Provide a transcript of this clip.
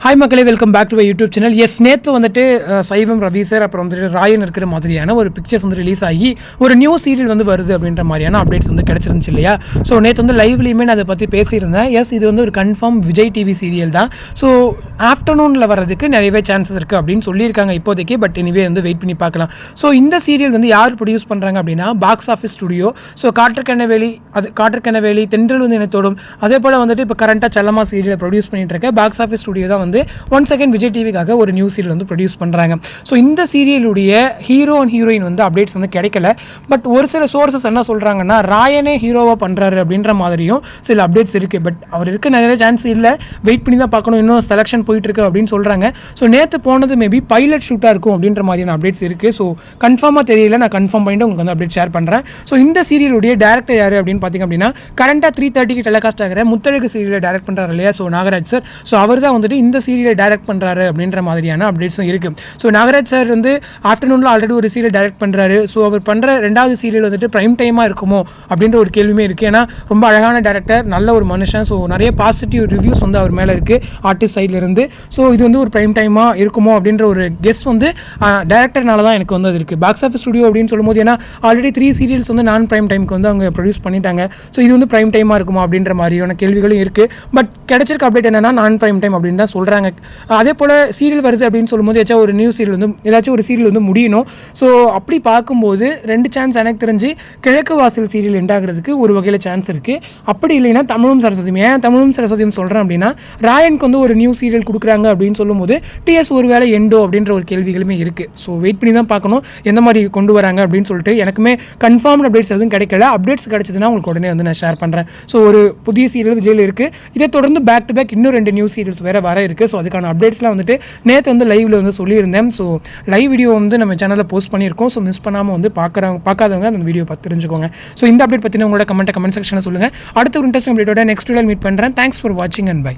Hi மக்களே welcome back to my YouTube channel yes நேற்று வந்துட்டு சைவம் ரவி சார் அப்புறம் வந்துட்டு ராயன் இருக்கிற மாதிரியான ஒரு பிக்சர்ஸ் வந்து ரிலீஸ் ஆகி ஒரு நியூ சீரியல் வந்து வருது அப்படின்ற மாதிரியான அப்டேட்ஸ் வந்து கிடச்சிருந்துச்சு இல்லையா? ஸோ நேற்று வந்து லைவ்லையுமே நான் அதை பற்றி பேசியிருந்தேன். எஸ் இது வந்து ஒரு கன்ஃபார்ம் விஜய் டிவி சீரியல் தான். ஸோ ஆஃப்டர்நூனில் வர்றதுக்கு நிறையவே சான்சஸ் இருக்குது அப்படின்னு சொல்லியிருக்காங்க இப்போதைக்கு. பட் இனிவே வந்து வெயிட் பண்ணி பார்க்கலாம். ஸோ இந்த சீரியல் வந்து யார் ப்ரொடியூஸ் பண்ணுறாங்க அப்படின்னா box office studio so Kaatrukkenna Veli அது காற்றுக்கண்ணவேலி தென்றல் வந்து இனத்தோடும் அதே போல் வந்துட்டு இப்போ கரண்ட்டாக செல்லமா சீரியலை ப்ரொடியூஸ் பண்ணிட்டு இருக்க பாக்ஸ் ஆஃபீஸ் ஸ்டுடியோ தான் வந்து ஒன் செகண்ட் விஜய் டிவிக்காக ஒரு நியூ சீரியல் வந்து ப்ரொடியூஸ் பண்ணுறாங்க ஸோ இந்த சீரியலுடைய ஹீரோ அண்ட் ஹீரோயின் வந்து அப்டேட்ஸ் வந்து கிடைக்கல. பட் ஒரு சில சோர்சஸ் என்ன சொல்கிறாங்கன்னா ராயனே ஹீரோவாக பண்ணுறாரு அப்படின்ற மாதிரியும் சில அப்டேட்ஸ் இருக்குது பட் அவர் இருக்க நிறைய சான்ஸ் இல்லை. வெயிட் பண்ணி தான் பார்க்கணும். இன்னும் செலெக்ஷன் போயிட்டு இருக்கு அப்படின்னு சொல்கிறாங்க ஸோ நேற்று போனது மேபி பைலட் ஷூட்டாக இருக்கும் அப்படின்ற மாதிரியான அப்டேட்ஸ் இருக்குது ஸோ கன்ஃபார்மாக தெரியல. நான் கன்ஃபார்ம் பண்ணிட்டு உங்களுக்கு வந்து அப்டேட் ஷேர் பண்ணுறேன் ஸோ இந்த சீரியலுடைய டேரக்டர் யார் அப்படின்னு பார்த்திங்க அப்படின்னா கரண்ட்டாக த்ரீ தேர்ட்டிக்கு டெலிகாஸ்ட் ஆகிற முத்தழகு சீரியலை டேரக்ட் பண்ணுறாரு இல்லையா? ஸோ நாகராஜ் சார் ஸோ அவர் தான் வந்துட்டு இந்த சீரியலை டைரக்ட் பண்ணுறாரு அப்படின்ற மாதிரியான அப்டேட்ஸும் இருக்குது ஸோ நாகராஜ் சார் வந்து ஆஃப்டர்நூனில் ஆல்ரெடி ஒரு சீரியல் டைரக்ட் பண்ணுறாரு ஸோ அவர் பண்ணுற ரெண்டாவது சீரியல் வந்துட்டு ப்ரைம் டைமாக இருக்குமோ அப்படின்ற ஒரு கேள்வியுமே இருக்குது ஏன்னா ரொம்ப அழகான டேரக்டர் நல்ல ஒரு மனுஷன். ஸோ நிறைய பாசிட்டிவ் ரிவ்யூஸ் வந்து அவர் மேலே இருக்குது ஆர்டிஸ்ட் சைட்லேருந்து ஸோ இது வந்து ஒரு ப்ரைம் டைமாக இருக்குமோ அப்படின்ற ஒரு கெஸ்ட் வந்து டேரக்டர்னால தான் எனக்கு வந்து அது இருக்குது பாக்ஸ் ஆஃபீஸ் ஸ்டுடியோ அப்படின்னு சொல்லும்போது ஏன்னா ஆல்ரெடி த்ரீ சீரியல்ஸ் வந்து நான் ப்ரைம் டைமுக்கு வந்து அவங்க ப்ரொடியூஸ் பண்ணிட்டாங்க. ஸோ இது வந்து ப்ரைம் டைமாக இருக்குமா அப்படின்ற மாதிரியான கேள்விகளும் இருக்குது பட் கிடைச்சிருக்க அப்டேட் என்னன்னா நான் ப்ரைம் டைம் அப்படின்னு தான் சொல்கிறேன் சொல்கிறாங்க அதே போல் சீரியல் வருது அப்படின்னு சொல்லும்போது ஏதாச்சும் ஒரு நியூ சீரியல் வந்து ஏதாச்சும் ஒரு சீரியல் வந்து முடியணும். ஸோ அப்படி பார்க்கும்போது ரெண்டு சான்ஸ் எனக்கு தெரிஞ்சு கிழக்கு வாசல் சீரியல் எண்டாகிறதுக்கு ஒரு வகையில் சான்ஸ் இருக்குது அப்படி இல்லைன்னா தமிழும் சரஸ்வதியும். ஏன் தமிழும் சரஸ்வதியும் சொல்கிறேன் அப்படின்னா ராயனுக்கு வந்து ஒரு நியூ சீரியல் கொடுக்குறாங்க அப்படின்னு சொல்லும்போது டிஎஸ் ஒரு வேளை எண்டோ அப்படின்ற ஒரு கேள்விகளுமே இருக்குது ஸோ வெயிட் பண்ணி தான் பார்க்கணும் எந்த மாதிரி கொண்டு வராங்க அப்படின்னு சொல்லிட்டு எனக்குமே கன்ஃபார்ம் அப்டேட்ஸ் எதுவும் கிடைக்கல. அப்டேட்ஸ் கிடைச்சதுன்னா உங்களுக்கு உடனே வந்து நான் ஷேர் பண்ணுறேன் ஸோ ஒரு புதிய சீரியல் விஜயில் இருக்குது இதை தொடர்ந்து பேக் டு பேக் இன்னும் ரெண்டு நியூ சீரியல்ஸ் வேறு வர இருக்குது ஸோ அதுக்கான அப்டேட்ஸ்லாம் வந்துட்டு நேற்று வந்து லைவில் வந்து சொல்லியிருந்தேன். ஸோ லைவ் வீடியோ வந்து நம்ம சேனலில் போஸ்ட் பண்ணியிருக்கோம். ஸோ மிஸ் பண்ணாமல் வந்து பார்க்குறவங்க பார்க்காதவங்க அந்த வீடியோ பார்த்து தெரிஞ்சுக்கோங்க. ஸோ இந்த அப்டேட் பற்றின உங்களோட கமெண்ட் கமெண்ட் செக்ஷனில் சொல்லுங்கள் அடுத்த ஒரு இன்ட்ரெஸ்ட் அப்டேட்டோட நெக்ஸ்ட் வீடியோ மீட் பண்ணுறேன் தேங்க்ஸ் ஃபார் வாட்சிங் அண்ட் பை